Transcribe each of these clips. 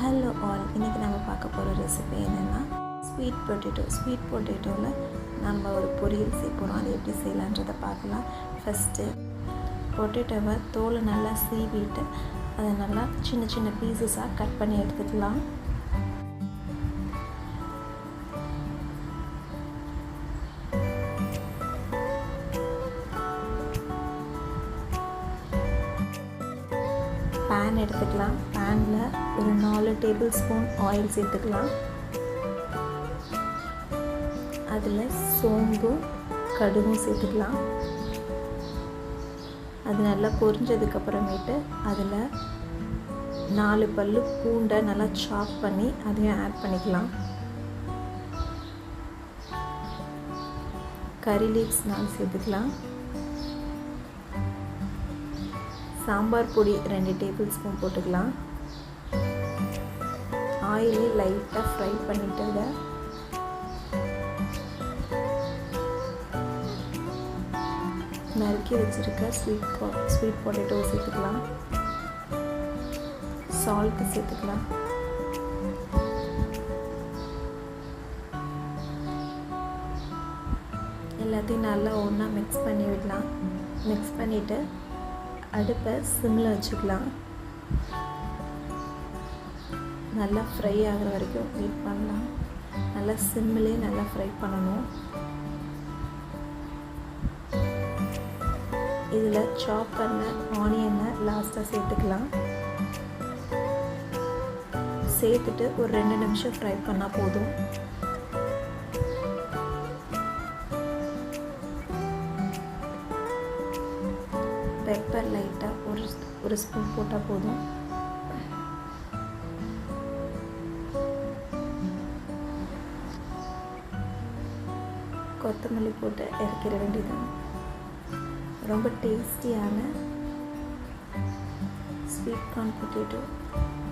Hello all இன்றைக்கி நம்ம பார்க்க போகிற ரெசிபி என்னென்னா ஸ்வீட் பொட்டேட்டோ ஸ்வீட் பொட்டேட்டோவில் நம்ம ஒரு பொரியல் செய்ய போகிறோம் அது எப்படி செய்யலான்றதை பார்க்கலாம். ஃபஸ்ட்டு பொட்டேட்டோவை தோலை நல்லா சீவிட்டு அதை நல்லா சின்ன சின்ன பீசஸாக கட் பண்ணி எடுத்துக்கலாம். பேன் எடுத்துக்கலாம். பேனில் ஒரு நாலு டேபிள் ஸ்பூன் ஆயில் சேர்த்துக்கலாம். அதில் சோம்பும் கடுகும் சேர்த்துக்கலாம். அது நல்லா பொரிஞ்சதுக்கப்புறமேட்டு அதில் நாலு பல்லு பூண்டை நல்லா சாப் பண்ணி அதையும் ஆட் பண்ணிக்கலாம். கறி லீக்ஸ் நாலு சேர்த்துக்கலாம். சாம்பார் பொடி ரெண்டு டேபிள் ஸ்பூன் போட்டுக்கலாம். ஆயிலே லைட்டாக ஃப்ரை பண்ணிட்டு நறுக்கி வச்சுருக்க ஸ்வீட் பா ஸ்வீட் பொட்டேட்டோ சேர்த்துக்கலாம். சால்ட்டு சேர்த்துக்கலாம். எல்லாத்தையும் நல்லா ஒன்றா மிக்ஸ் பண்ணி விடலாம் மிக்ஸ் பண்ணிவிட்டு அடுப்பை சிம்மில் வச்சுக்கலாம். நல்லா ஃப்ரை ஆகிற வரைக்கும் வெயிட் பண்ணலாம். நல்லா சிம்மிலே நல்லா ஃப்ரை பண்ணணும். இதில் சாப் பண்ண ஆனியனை லாஸ்ட்டாக சேர்த்துக்கலாம். சேர்த்துட்டு ஒரு ரெண்டு நிமிஷம் ஃப்ரை பண்ணால் போதும். பெப்பர் லைட்டாக ஒரு ஒரு ஸ்பூன் போட்டால் போதும். கொத்தமல்லி போட்டு இறக்கிற வேண்டியதான் ரொம்ப டேஸ்டியான ஸ்வீட் கார்ன் பொட்டேட்டோ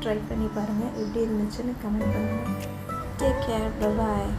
ட்ரை பண்ணி பாருங்கள் எப்படி இருந்துச்சுன்னு கமெண்ட் பண்ணுங்கள் டேக் கேர் பாய்